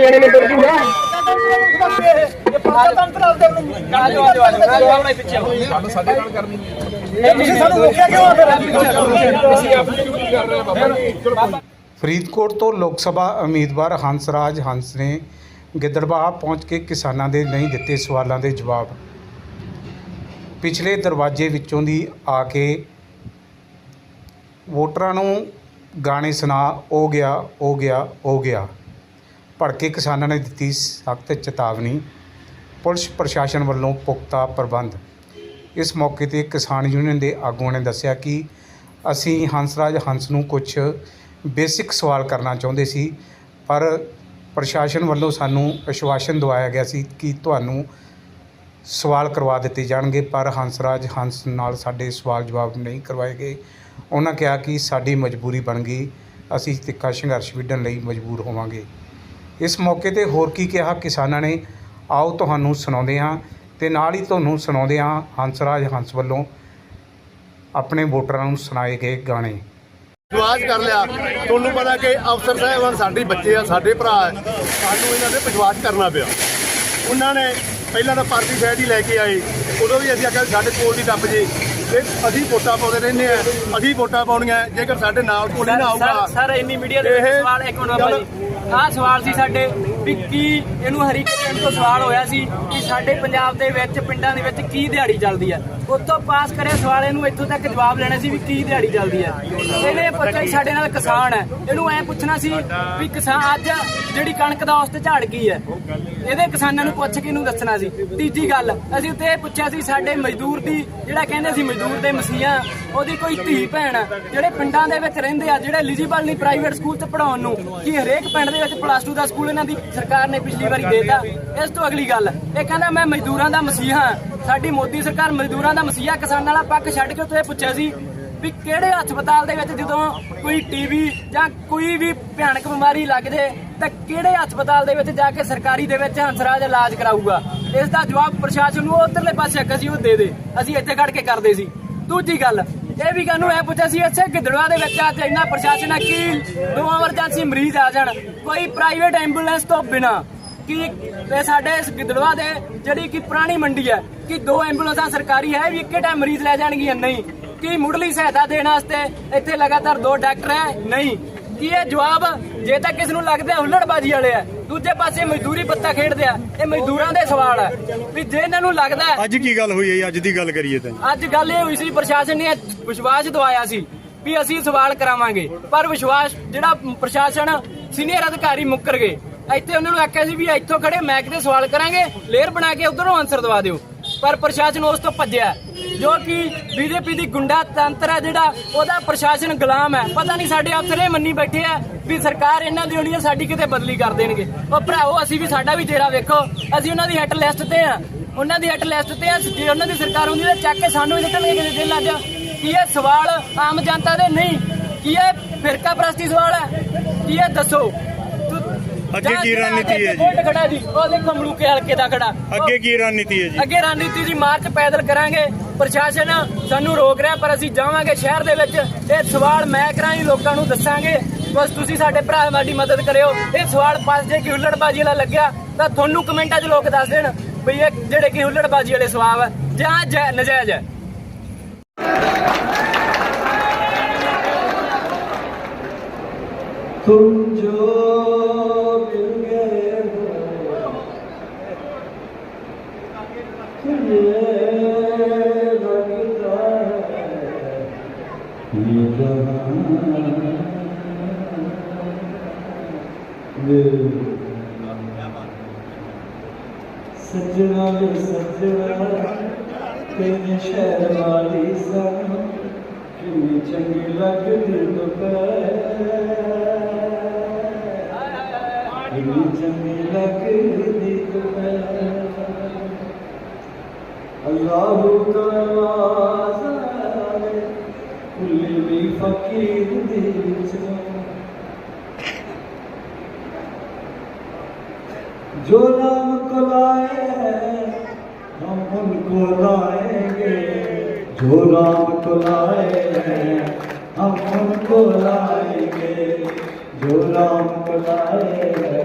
ਜਣੇ ਨੇ ਤੁਰ ਜੂਗਾ? ਤੁਸੀਂ ਸਾਨੂੰ ਰੋਕਿਆ ਕਿਉਂ ਆ ਫਿਰ ਫਰੀਦਕੋਟ ਤੋਂ ਲੋਕ ਸਭਾ ਉਮੀਦਵਾਰ ਹੰਸਰਾਜ ਹੰਸ ਨੇ ਗਿੱਦੜਬਾਹਾ ਪਹੁੰਚ ਕੇ ਕਿਸਾਨਾਂ ਦੇ ਨਹੀਂ ਦਿੱਤੇ ਸਵਾਲਾਂ ਦੇ ਜਵਾਬ। ਪਿਛਲੇ ਦਰਵਾਜ਼ੇ ਵਿੱਚੋਂ ਦੀ ਆ ਕੇ ਵੋਟਰਾਂ ਨੂੰ ਗਾਣੇ ਸੁਣਾ, ਉਹ ਗਿਆ ਉਹ ਗਿਆ ਉਹ ਗਿਆ। ਭੜਕੇ ਕਿਸਾਨਾਂ ਨੇ ਦਿੱਤੀ ਸਖਤ ਚੇਤਾਵਨੀ। ਪੁਲਿਸ ਪ੍ਰਸ਼ਾਸਨ ਵੱਲੋਂ ਪੁਖਤਾ ਪ੍ਰਬੰਧ। ਇਸ ਮੌਕੇ ਤੇ ਕਿਸਾਨ ਯੂਨੀਅਨ ਦੇ ਆਗੂਆਂ ਨੇ ਦੱਸਿਆ ਕਿ ਅਸੀਂ ਹੰਸਰਾਜ ਹੰਸ ਨੂੰ ਕੁਝ ਬੇਸਿਕ ਸਵਾਲ ਕਰਨਾ ਚਾਹੁੰਦੇ ਸੀ, ਪਰ ਪ੍ਰਸ਼ਾਸਨ ਵੱਲੋਂ ਸਾਨੂੰ ਅਸ਼ਵਾਸਨ ਦਵਾਇਆ ਗਿਆ ਸੀ ਕਿ ਤੁਹਾਨੂੰ ਸਵਾਲ ਕਰਵਾ ਦਿੱਤੇ ਜਾਣਗੇ, ਪਰ ਹੰਸਰਾਜ ਹੰਸ ਨਾਲ ਸਾਡੇ ਸਵਾਲ ਜਵਾਬ ਨਹੀਂ ਕਰਵਾਏ ਗਏ। ਉਹਨਾਂ ਕਿਹਾ ਕਿ ਸਾਡੀ ਮਜਬੂਰੀ ਬਣ ਗਈ, ਅਸੀਂ ਤਿੱਖਾ ਸੰਘਰਸ਼ ਵਿੱਢਣ ਲਈ ਮਜਬੂਰ ਹੋਵਾਂਗੇ। ਇਸ ਮੌਕੇ ਤੇ ਹੋਰ ਕੀ ਕਿਹਾ ਕਿਸਾਨਾਂ ਨੇ? ਆਓ ਤੁਹਾਨੂੰ ਸੁਣਾਉਂਦੇ ਹਾਂ ਤੇ ਨਾਲ ਹੀ ਤੁਹਾਨੂੰ ਸੁਣਾਉਂਦੇ ਹਾਂ ਹੰਸਰਾਜ ਹੰਸ ਵੱਲੋਂ ਆਪਣੇ ਵੋਟਰਾਂ ਨੂੰ ਸੁਣਾਏ ਗਏ ਗਾਣੇ। ਵਿਸ਼ਵਾਸ ਕਰ ਲਿਆ। ਤੁਹਾਨੂੰ ਪਤਾ ਕਿ ਅਫਸਰ ਸਾਹਿਬਾਨ ਸਾਡੇ ਬੱਚੇ ਆ ਸਾਡੇ ਭਰਾ ਆ। ਸਾਨੂੰ ਇਹਨਾਂ ਤੇ ਵਿਸ਼ਵਾਸ ਕਰਨਾ ਪਿਆ। ਉਹਨਾਂ ਨੇ ਪਹਿਲਾਂ ਤਾਂ ਪਾਰਟੀ ਸਾਈਡ ਹੀ ਲੈ ਕੇ ਆਏ। ਉਦੋਂ ਵੀ ਅਸੀਂ ਆਖਿਆ ਸਾਡੇ ਕੋਲ ਦੀ ਦੱਬ ਜੇ। ਤੇ ਅਸੀਂ ਵੋਟਾਂ ਪਾਉਂਦੇ ਰਹਿੰਦੇ ਆ। ਅਸੀਂ ਵੋਟਾਂ ਪਾਉਣੀਆਂ। ਜੇਕਰ ਸਾਡੇ ਨਾਲ ਕੋਈ ਨਾ ਆਊਗਾ। ਸਰ ਇੰਨੀ ਮੀਡੀਆ ਦੇ ਸਵਾਲ ਇੱਕ ਮਿੰਟ ਬਾਬਾ ਜੀ ਆਹ ਸਵਾਲ ਸੀ ਸਾਡੇ। ਵੀ ਕੀ ਇਹਨੂੰ ਹਰੀਕੇ ਤੋਂ ਸਵਾਲ ਹੋਇਆ ਸੀ ਕਿ ਸਾਡੇ ਪੰਜਾਬ ਦੇ ਵਿੱਚ, ਪਿੰਡਾਂ ਦੇ ਵਿੱਚ ਕੀ ਦਿਹਾੜੀ ਚੱਲਦੀ ਹੈ। ਉੱਥੋਂ ਪਾਸ ਕਰਿਆ ਸਵਾਲ ਇਹਨੂੰ ਇੱਥੋਂ ਤੱਕ ਜਵਾਬ ਲੈਣਾ ਸੀ ਵੀ ਕੀ ਦਿਹਾੜੀ ਚੱਲਦੀ ਹੈ। ਇਹਨੇ ਪੁੱਛਿਆ ਸਾਡੇ ਨਾਲ ਕਿਸਾਨ ਹੈ। ਇਹਨੂੰ ਐ ਪੁੱਛਣਾ ਸੀ ਵੀ ਕਿਸਾਨ ਅੱਜ ਜਿਹੜੀ ਕਣਕ ਦਾ ਉਸ ਤੇ ਝਾੜ ਕੀ ਹੈ, ਇਹਦੇ ਕਿਸਾਨਾਂ ਨੂੰ ਪੁੱਛ ਕੇ ਇਹਨੂੰ ਦੱਸਣਾ ਸੀ। ਤੀਜੀ ਗੱਲ, ਅਸੀਂ ਉੱਤੇ ਇਹ ਪੁੱਛਿਆ ਸੀ ਸਾਡੇ ਮਜ਼ਦੂਰ ਦੀ, ਜਿਹੜਾ ਕਹਿੰਦੇ ਸੀ ਮਜ਼ਦੂਰ ਦੇ ਮਸੀਹਾ, ਉਹਦੀ ਕੋਈ ਧੀ ਭੈਣ, ਜਿਹੜੇ ਪਿੰਡਾਂ ਦੇ ਵਿੱਚ ਰਹਿੰਦੇ ਆ, ਜਿਹੜੇ ਐਲੀਜੀਬਲ ਨਹੀਂ ਪ੍ਰਾਈਵੇਟ ਸਕੂਲ 'ਚ ਪੜਾਉਣ ਨੂੰ, ਕਿ ਹਰੇਕ ਪਿੰਡ ਦੇ ਵਿੱਚ ਪਲੱਸ 2 ਦਾ ਸਕੂਲ ਇਹਨਾਂ ਦੀ ਸਰਕਾਰ ਨੇ ਪਿਛਲੀ ਵਾਰੀ ਦੇਤਾ। ਇਸ ਤੋਂ ਅਗਲੀ ਗੱਲ, ਇਹ ਕਹਿੰਦਾ ਮੈਂ ਮਜ਼ਦੂਰਾਂ ਦਾ ਮਸੀਹਾ ਸਾਡੀ ਮੋਦੀ ਸਰਕਾਰ ਮਜ਼ਦੂਰਾਂ ਦਾ ਮਸੀਹਾ ਕਿਸਾਨਾਂ ਵਾਲਾ ਪੱਖ ਛੱਡ ਕੇ ਉੱਤੇ ਪੁੱਛਿਆ ਸੀ ਵੀ ਕਿਹੜੇ ਹਸਪਤਾਲ ਦੇ ਵਿੱਚ ਜਦੋਂ ਕੋਈ ਟੀਵੀ ਜਾਂ ਕੋਈ ਵੀ ਭਿਆਨਕ ਬਿਮਾਰੀ ਲੱਗ ਜੇ ਤਾਂ ਕਿਹੜੇ ਹਸਪਤਾਲ ਦੇ ਵਿੱਚ ਜਾ ਕੇ ਸਰਕਾਰੀ ਦੇ ਵਿੱਚ ਹੰਸਰਾਜ ਇਲਾਜ ਕਰਾਊਗਾ? ਇਸ ਦਾ ਜਵਾਬ ਪ੍ਰਸ਼ਾਸਨ ਨੂੰ ਉਧਰਲੇ ਪਾਸੇ ਅੱਗੇ ਸੀ, ਉਹ ਦੇ ਦੇ। ਅਸੀਂ ਇੱਥੇ ਖੜ ਕੇ ਕਰਦੇ ਸੀ। ਦੂਜੀ ਗੱਲ ਇਹ ਵੀ ਕਾਨੂੰ ਇਹ ਪੁੱਛਿਆ ਸੀ, ਇੱਥੇ ਗਿੱਦੜਵਾ ਦੇ ਵਿੱਚ ਅੱਜ ਇੰਨਾ ਪ੍ਰਸ਼ਾਸਨ ਆ ਕਿ ਦੋ ਐਮਰਜੈਂਸੀ ਮਰੀਜ਼ ਆ ਜਾਣ। ਕੋਈ ਪ੍ਰਾਈਵੇਟ ਐਂਬੂਲੈਂਸ ਤੋਂ ਬਿਨਾ, ਕਿ ਇਹ ਸਾਡੇ ਇਸ ਗਿੱਦੜਵਾ ਦੇ ਜਿਹੜੀ ਕਿ ਪੁਰਾਣੀ ਮੰਡੀ ਹੈ, ਕਿ ਦੋ ਐਂਬੂਲੈਂਸਾਂ ਸਰਕਾਰੀ ਹੈ ਵੀ ਇੱਕੇ ਟਾਈਮ ਮਰੀਜ਼ ਲੈ ਜਾਣਗੀਆਂ? ਨਹੀਂ। ਕੀ ਮੁੱਢਲੀ ਸਹਾਇਤਾ ਦੇਣ ਵਾਸਤੇ ਇੱਥੇ ਲਗਾਤਾਰ ਦੋ ਡਾਕਟਰ ਹੈ? ਨਹੀਂ। ਕੀ ਇਹ ਜਵਾਬ? ਜੇ ਤਾਂ ਕਿਸ ਨੂੰ ਲੱਗਦਾ ਹੁੱਲੜਬਾਜੀ ਵਾਲੇ ਆ। ਦੂਜੇ ਪਾਸੇ ਮਜ਼ਦੂਰੀ ਪੱਤਾ ਖੇਡਦੇ ਆ। ਇਹ ਮਜ਼ਦੂਰਾਂ ਦੇ ਸਵਾਲ ਹੈ ਵੀ ਜੇ ਇਹਨਾਂ ਨੂੰ ਲੱਗਦਾ ਅੱਜ ਕੀ ਗੱਲ ਹੋਈ ਹੈ ਜੀ? ਅੱਜ ਦੀ ਗੱਲ ਕਰੀਏ ਤਾਂ। ਅੱਜ ਗੱਲ ਇਹ ਹੋਈ ਸੀ ਪ੍ਰਸ਼ਾਸਨ ਨੇ ਵਿਸ਼ਵਾਸ ਦਵਾਇਆ ਸੀ ਵੀ ਅਸੀਂ ਸਵਾਲ ਕਰਾਵਾਂਗੇ। ਪਰ ਵਿਸ਼ਵਾਸ ਜਿਹੜਾ ਪ੍ਰਸ਼ਾਸਨ ਸੀਨੀਅਰ ਅਧਿਕਾਰੀ ਮੁੱਕਰ ਗਏ। ਇੱਥੇ ਉਹਨਾਂ ਨੂੰ ਆਖਿਆ ਸੀ ਵੀ ਇੱਥੋਂ ਖੜੇ ਮੈਕ ਤੇ ਸਵਾਲ ਕਰਾਂਗੇ ਲੇਅਰ ਬਣਾ ਕੇ ਉਧਰੋਂ ਆਨਸਰ ਦਵਾ ਦਿਓ। ਪਰ ਪ੍ਰਸ਼ਾਸਨ ਉਸ ਤੋਂ ਭੱਜਿਆ। ਜੋ ਕਿ ਬੀਜੇਪੀ ਦੀ ਗੁੰਡਾ ਤੰਤਰ ਹੈ ਜਿਹੜਾ ਉਹਦਾ ਪ੍ਰਸ਼ਾਸਨ ਗੁਲਾਮ ਹੈ। ਪਤਾ ਨਹੀਂ ਸਾਡੇ ਅਫਸਰ ਇਹ ਮੰਨੀ ਬੈਠੇ ਆ ਵੀ ਸਰਕਾਰ ਇਹਨਾਂ ਦੀ ਹੋਣੀ ਸਾਡੀ ਕਿਤੇ ਬਦਲੀ ਕਰ ਦੇਣਗੇ। ਉਹ ਭਰਾਓ ਅਸੀਂ ਵੀ ਸਾਡਾ ਵੀ ਤੇਰਾ ਵੇਖੋ। ਅਸੀਂ ਉਹਨਾਂ ਦੀ ਹਿੱਟ ਲਿਸਟ ਤੇ ਆ। ਉਹਨਾਂ ਦੀ ਹਿੱਟ ਲਿਸਟ ਤੇ ਆ। ਜੇ ਉਹਨਾਂ ਦੀ ਸਰਕਾਰ ਹੁੰਦੀ ਤਾਂ ਚੱਕ ਕੇ ਸਾਨੂੰ ਹੀ ਨਿਕਲਣਗੇ ਕਿਸੇ ਦਿਨ ਅੱਜ। ਕੀ ਇਹ ਸਵਾਲ ਆਮ ਜਨਤਾ ਦੇ ਨਹੀਂ? ਕੀ ਇਹ ਫਿਰਕਾ ਪ੍ਰਸਤੀ ਸਵਾਲ ਹੈ? ਕੀ ਇਹ ਦੱਸੋ? ਅੱਗੇ ਕੀ ਰਣਨੀਤੀ ਹੈ ਜੀ? ਬੁਲਟ ਖੜਾ ਜੀ? ਉਹ ਦੇਖੋ ਮਲੂਕੇ ਹਲਕੇ ਦਾ ਖੜਾ। ਅੱਗੇ ਕੀ ਰਣਨੀਤੀ ਹੈ ਜੀ? ਅੱਗੇ ਰਣਨੀਤੀ ਜੀ ਮਾਰਚ ਪੈਦਲ ਕਰਾਂਗੇ। ਪ੍ਰਸ਼ਾਸਨ ਸਾਨੂੰ ਰੋਕ ਰਿਹਾ ਪਰ ਅਸੀਂ ਜਾਵਾਂਗੇ ਸ਼ਹਿਰ ਦੇ ਵਿੱਚ। ਇਹ ਸਵਾਲ ਮੈਂ ਕਰਾਂਗੀ ਲੋਕਾਂ ਨੂੰ ਦੱਸਾਂਗੇ। ਬਸ ਤੁਸੀਂ ਸਾਡੇ ਭਰਾ ਸਾਡੀ ਮਦਦ ਕਰਿਓ। ਇਹ ਸਵਾਲ ਪਾਸ ਜੇ ਕਿ ਹੁੱਲੜਬਾਜੀ ਵਾਲਾ ਲੱਗਿਆ ਤਾਂ ਤੁਹਾਨੂੰ ਕਮੈਂਟਾਂ 'ਚ ਲੋਕ ਦੱਸ ਦੇਣ ਵੀ ਇਹ ਜਿਹੜੇ ਕਿ ਹੁੱਲੜਬਾਜੀ ਵਾਲੇ ਸਵਾਲ ਹੈ ਜਾਂ ਨਜਾਇਜ਼ ਹੈ। ਤੁਮ ਜੋ ਸੱਜਣਾ ਦੇ ਸੱਜਣਾ ਤੇਰੇ ਸ਼ਹਿਰ ਵਾਲੀ ਸਨ ਕਿੰਨੀ ਚੰਗੀ ਲੱਗਦੀ ਦੁਪਹਿਰ ਕਿੰਨੀ ਚੰਗੀ ਲੱਗਦੀ ਦੁਪਹਿਰ अल्लाह का नवाज़ा है, कुल्ली भी फकीर दी जवान। जो राम को लाए हैं हम उनको लाएंगे जो राम को लाए हैं हम उनको लाएंगे जो राम को लाए हैं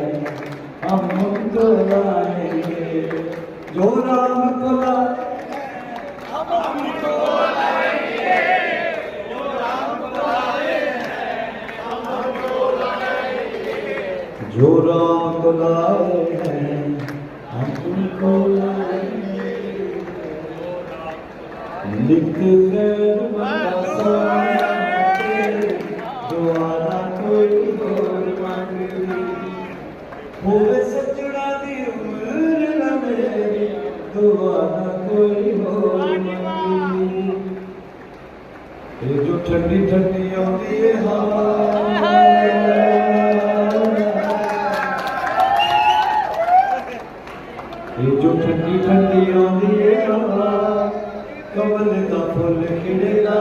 तुमको लाए हैं हम तुमको लाए लिख कर दुआरा कोई और मंग होवे सजना दी उम्र न मेरी दुआरा कोई और मंग ये जो ठंडी ठंडी आती है हवा ਇਹ ਜੋ ਠੰਡੀ ਠੰਡੀ ਆਉਂਦੀ ਏ ਹਵਾ ਕਮਲ ਦਾ ਫੁੱਲ ਖਿੜੇਗਾ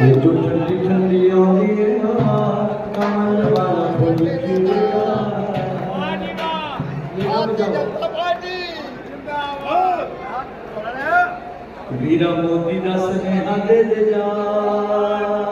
ਇਹ ਜੋ ਠੰਡੀ ਠੰਡੀ ਆਉਂਦੀ ਏ ਹਵਾ ਕਮਲ ਵਾਲਾ ਫੁੱਲ ਖਿੜੇਗਾ ਵੀਰਾ ਮੋਦੀ ਦਾ ਸੁਨੇਹਾ ਦੇ ਦੇ ਜਾ।